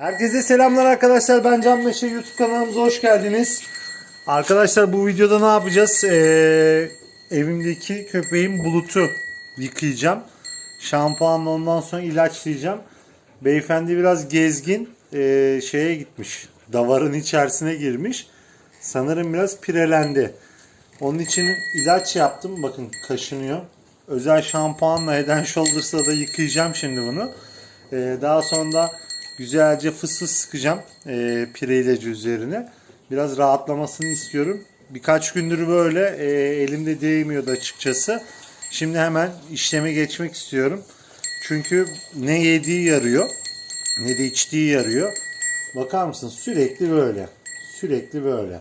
Herkese selamlar arkadaşlar. Ben Can Meşe YouTube kanalımıza hoş geldiniz. Arkadaşlar bu videoda ne yapacağız? Ee, evimdeki köpeğin bulutu yıkayacağım. Şampuanla ondan sonra ilaçlayacağım. Beyefendi biraz gezgin ee, şeye gitmiş. Davarın içerisine girmiş. Sanırım biraz pirelendi. Onun için ilaç yaptım. Bakın kaşınıyor. Özel şampuanla Head Shoulders'la da yıkayacağım şimdi bunu. Ee, daha sonra da güzelce fıs fıs sıkacağım e, pire ilacı üzerine. Biraz rahatlamasını istiyorum. Birkaç gündür böyle e, elimde değmiyordu açıkçası. Şimdi hemen işleme geçmek istiyorum. Çünkü ne yediği yarıyor ne de içtiği yarıyor. Bakar mısın sürekli böyle. Sürekli böyle.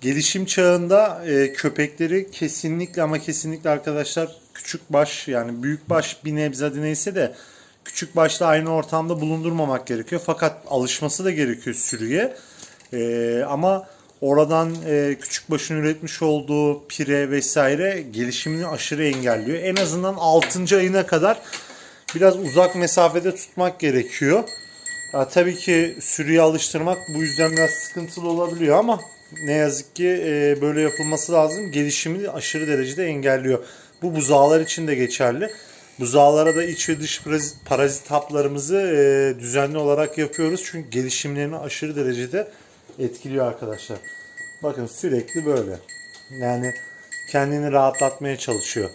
Gelişim çağında e, köpekleri kesinlikle ama kesinlikle arkadaşlar küçük baş yani büyük baş bir nebze neyse de küçük başla aynı ortamda bulundurmamak gerekiyor. Fakat alışması da gerekiyor sürüye. E, ama oradan e, küçük başın üretmiş olduğu pire vesaire gelişimini aşırı engelliyor. En azından 6. ayına kadar biraz uzak mesafede tutmak gerekiyor. Ya, tabii ki sürüye alıştırmak bu yüzden biraz sıkıntılı olabiliyor ama ne yazık ki e, böyle yapılması lazım. Gelişimini aşırı derecede engelliyor. Bu buzağlar için de geçerli. Buzağlara da iç ve dış parazit, haplarımızı e, düzenli olarak yapıyoruz. Çünkü gelişimlerini aşırı derecede etkiliyor arkadaşlar. Bakın sürekli böyle. Yani kendini rahatlatmaya çalışıyor.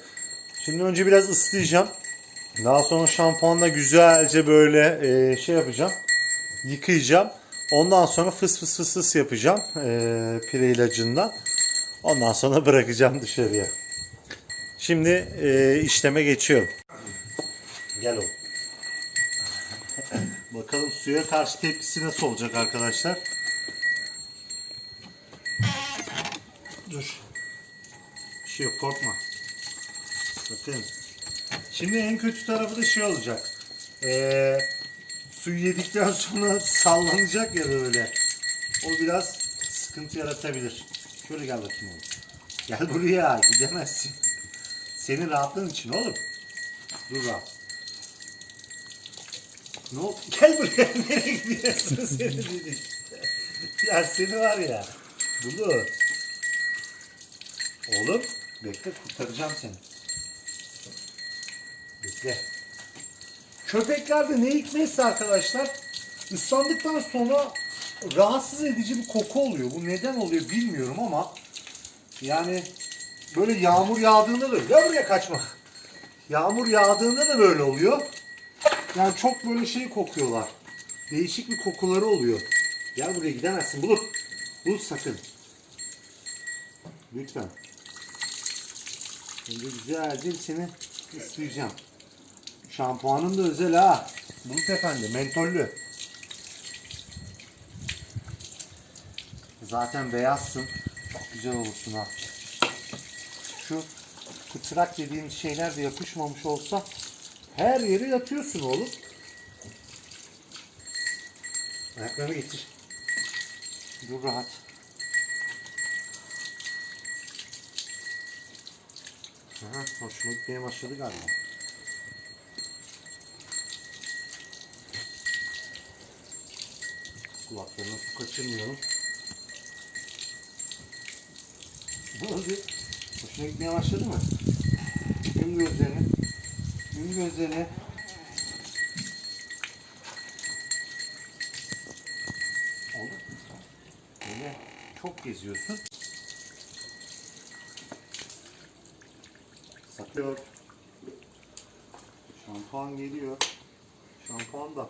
Şimdi önce biraz ıslayacağım. Daha sonra şampuanla güzelce böyle e, şey yapacağım. Yıkayacağım. Ondan sonra fıs fıs fıs fıs yapacağım e, pire ilacından. Ondan sonra bırakacağım dışarıya. Şimdi işleme geçiyorum. Gel oğlum. Bakalım suya karşı tepkisi nasıl olacak arkadaşlar. Dur. Bir şey yok korkma. Bakın. Şimdi en kötü tarafı da şey olacak. Ee, suyu yedikten sonra sallanacak ya böyle. O biraz sıkıntı yaratabilir. Şöyle gel bakayım oğlum. Gel buraya gidemezsin. Senin rahatlığın için oğlum. Dur rahat. Ne oldu? Gel buraya. Nereye gidiyorsun seni dedik. ya seni var ya. Bulut. Oğlum bekle kurtaracağım seni. Bekle. Köpeklerde ne hikmetse arkadaşlar ıslandıktan sonra rahatsız edici bir koku oluyor. Bu neden oluyor bilmiyorum ama yani böyle yağmur yağdığında da ya buraya kaçma. Yağmur yağdığında da böyle oluyor. Yani çok böyle şey kokuyorlar. Değişik bir kokuları oluyor. Gel buraya gidemezsin Bulut. Bulut sakın. Lütfen. Şimdi güzelce seni ıslayacağım. Şampuanın da özel ha. Bulut efendi mentollü. Zaten beyazsın. Çok güzel olursun ha. Şu kıtrak dediğin şeyler de yapışmamış olsa her yere yatıyorsun oğlum. Ayaklarını getir. Dur rahat. Aha, hoşuma gitmeye başladı galiba. Kulaklarına su kaçırmayalım. Ne oldu? Hoşuna gitmeye başladı mı? Yum gözlerini. Yum gözlerini. Oldu. Böyle çok geziyorsun. Satıyor. Şampuan geliyor. Şampuan da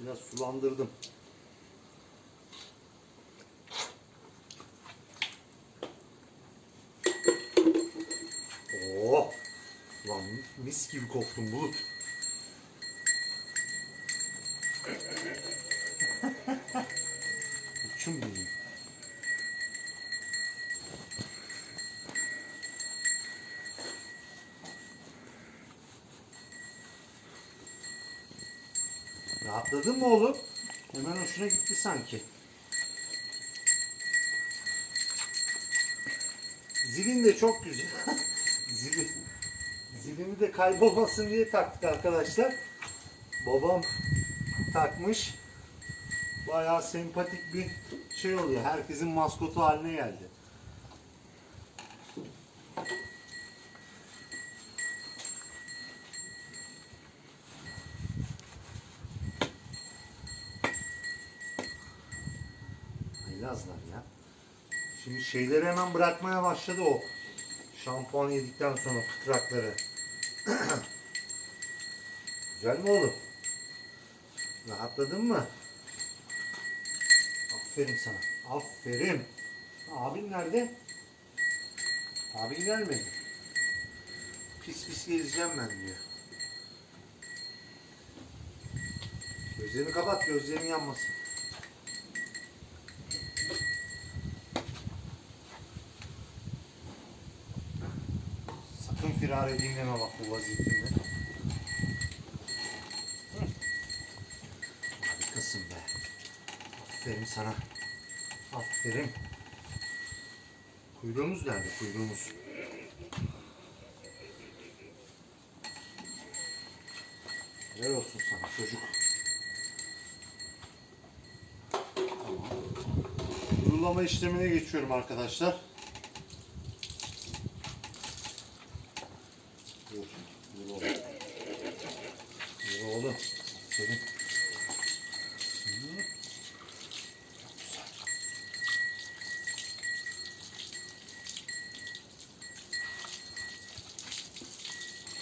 biraz sulandırdım. Mis gibi koktun Bulut. Uçum benim. Rahatladın mı oğlum? Hemen hoşuna gitti sanki. Zilin de çok güzel. Zili, zilini de kaybolmasın diye taktık arkadaşlar. Babam takmış. bayağı sempatik bir şey oluyor. Herkesin maskotu haline geldi. Haylazlar ya. Şimdi şeyleri hemen bırakmaya başladı o. Şampuan yedikten sonra fıtrakları. Güzel mi oğlum? Rahatladın mı? Aferin sana. Aferin. Abin nerede? Abin gelmedi. Pis pis gezeceğim ben diyor. Gözlerini kapat, gözlerin yanmasın. Firar edeyim bak bu vaziyetinde. Hı. Harikasın be. Aferin sana. Aferin. Kuyruğumuz nerede? Kuyruğumuz. Helal olsun sana çocuk. Kurulama işlemine geçiyorum arkadaşlar. Dur. Dur oğlum. Dur oğlum. Aferin.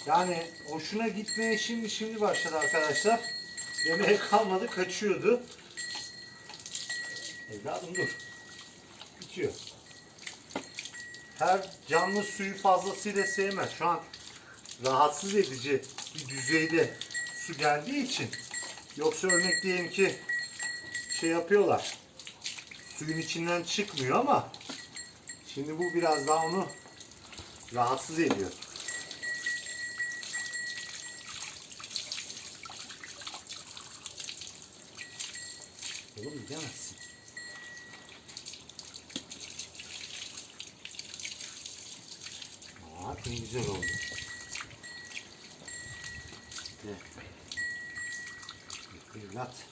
Hı. Yani hoşuna gitmeye şimdi şimdi başladı arkadaşlar. Demeye kalmadı kaçıyordu. Evladım dur. Bitiyor. Her canlı suyu fazlasıyla sevmez. Şu an rahatsız edici bir düzeyde su geldiği için. Yoksa örnek diyelim ki şey yapıyorlar. Suyun içinden çıkmıyor ama şimdi bu biraz daha onu rahatsız ediyor. Oğlum gidemezsin. Aa, ne güzel oldu. Gel. Evlat.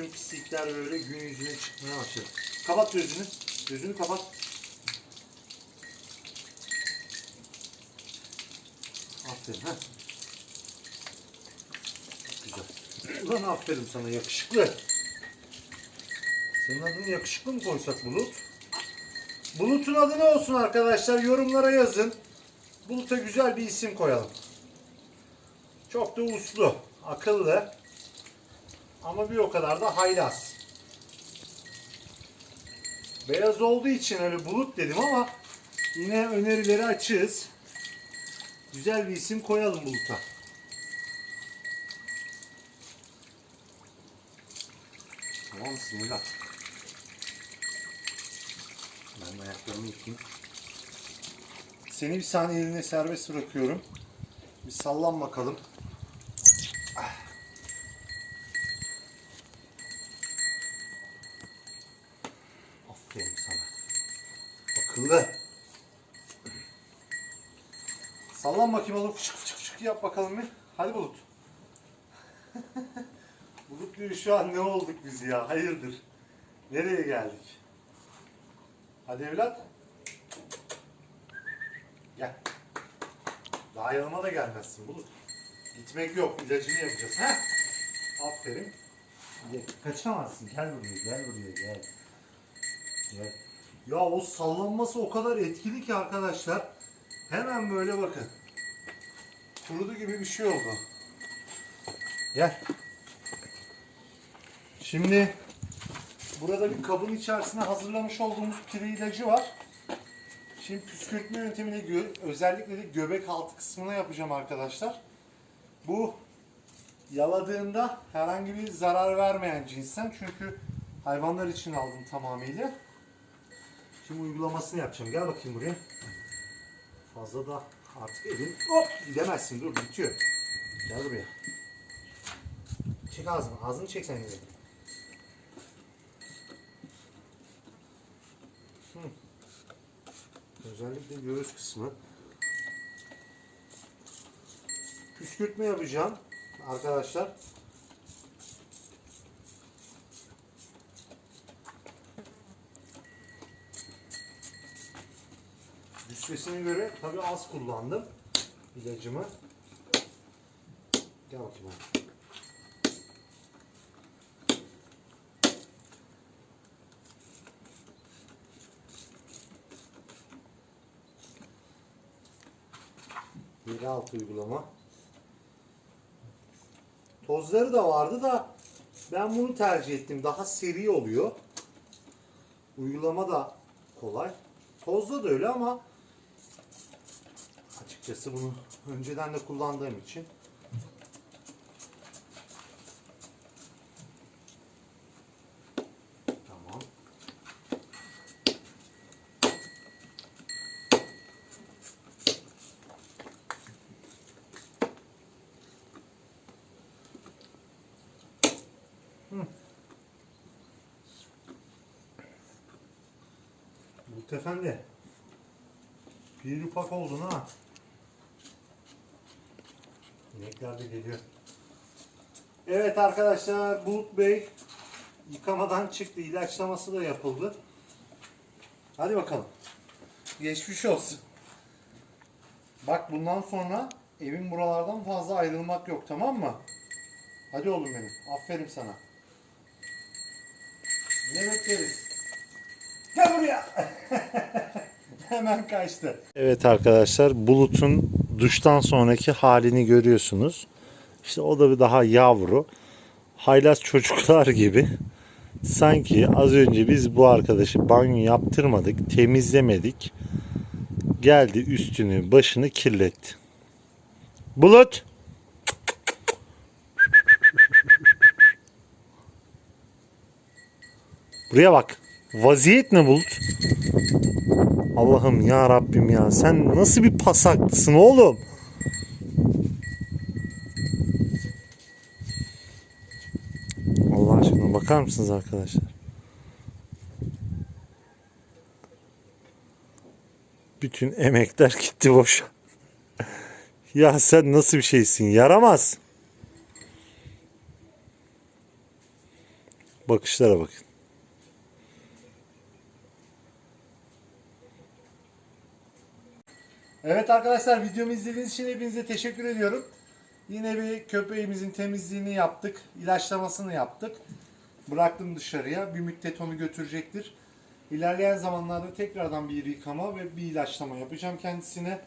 Bütün pislikler böyle gün yüzüne çıkmaya başladı. Kapat gözünü. Gözünü kapat. Aferin ha. Güzel. Ulan aferin sana yakışıklı. Senin adını yakışıklı mı koysak Bulut? Bulut'un adı ne olsun arkadaşlar? Yorumlara yazın. Bulut'a güzel bir isim koyalım. Çok da uslu, akıllı. Ama bir o kadar da haylaz. Beyaz olduğu için öyle bulut dedim ama yine önerileri açığız. Güzel bir isim koyalım buluta. Tamam mısın evlat? Ben ayaklarımı yıkayayım. Seni bir saniye eline serbest bırakıyorum. Bir sallan bakalım. Aferin sana. Akıllı. Sallan bakayım oğlum. Fışık fışık fışık yap bakalım bir. Hadi Bulut. Bulut diyor şu an ne olduk biz ya? Hayırdır? Nereye geldik? Hadi evlat. Gel. Daha yanıma da gelmezsin Bulut. Gitmek yok. İlacını yapacağız. Heh. Aferin. Kaçamazsın. Gel buraya. Gel buraya. Gel. Gel. Ya o sallanması o kadar etkili ki arkadaşlar. Hemen böyle bakın. Kurudu gibi bir şey oldu. Gel. Şimdi burada bir kabın içerisine hazırlamış olduğumuz pire ilacı var. Şimdi püskürtme yöntemini özellikle de göbek altı kısmına yapacağım arkadaşlar. Bu yaladığında herhangi bir zarar vermeyen cinsten çünkü hayvanlar için aldım tamamıyla. Şimdi uygulamasını yapacağım. Gel bakayım buraya. Fazla da artık elin hop gidemezsin dur bitiyor. Gel buraya. Çek ağzını. Ağzını çek. Hı. Özellikle göğüs kısmı. Püskürtme yapacağım arkadaşlar. Düşmesine göre tabii az kullandım ilacımı. Gel bakayım abi. Yeri altı uygulama. Tozları da vardı da ben bunu tercih ettim. Daha seri oluyor. Uygulama da kolay. Tozda da öyle ama açıkçası bunu önceden de kullandığım için Tamam. Bulut Efendi. Bir ufak oldun ha. İnekler de geliyor. Evet arkadaşlar Bulut Bey yıkamadan çıktı. İlaçlaması da yapıldı. Hadi bakalım. Geçmiş olsun. Bak bundan sonra evin buralardan fazla ayrılmak yok tamam mı? Hadi oğlum benim. Aferin sana. Ne bekleriz? Gel buraya. Hemen kaçtı. Evet arkadaşlar Bulut'un duştan sonraki halini görüyorsunuz. İşte o da bir daha yavru. Haylaz çocuklar gibi. Sanki az önce biz bu arkadaşı banyo yaptırmadık, temizlemedik. Geldi üstünü, başını kirletti. Bulut! Buraya bak. Vaziyet ne Bulut? Allah'ım ya Rabbim ya. Sen nasıl bir pasaklısın oğlum? Allah aşkına bakar mısınız arkadaşlar? Bütün emekler gitti boşa. ya sen nasıl bir şeysin? Yaramaz. Bakışlara bakın. Evet arkadaşlar videomu izlediğiniz için hepinize teşekkür ediyorum. Yine bir köpeğimizin temizliğini yaptık. ilaçlamasını yaptık. Bıraktım dışarıya. Bir müddet onu götürecektir. İlerleyen zamanlarda tekrardan bir yıkama ve bir ilaçlama yapacağım kendisine.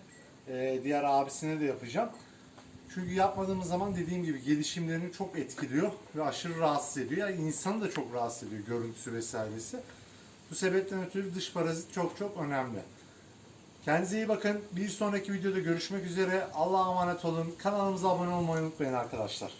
Ee, diğer abisine de yapacağım. Çünkü yapmadığımız zaman dediğim gibi gelişimlerini çok etkiliyor ve aşırı rahatsız ediyor. Yani insanı da çok rahatsız ediyor görüntüsü vesairesi. Bu sebepten ötürü dış parazit çok çok önemli. Kendinize iyi bakın. Bir sonraki videoda görüşmek üzere. Allah'a emanet olun. Kanalımıza abone olmayı unutmayın arkadaşlar.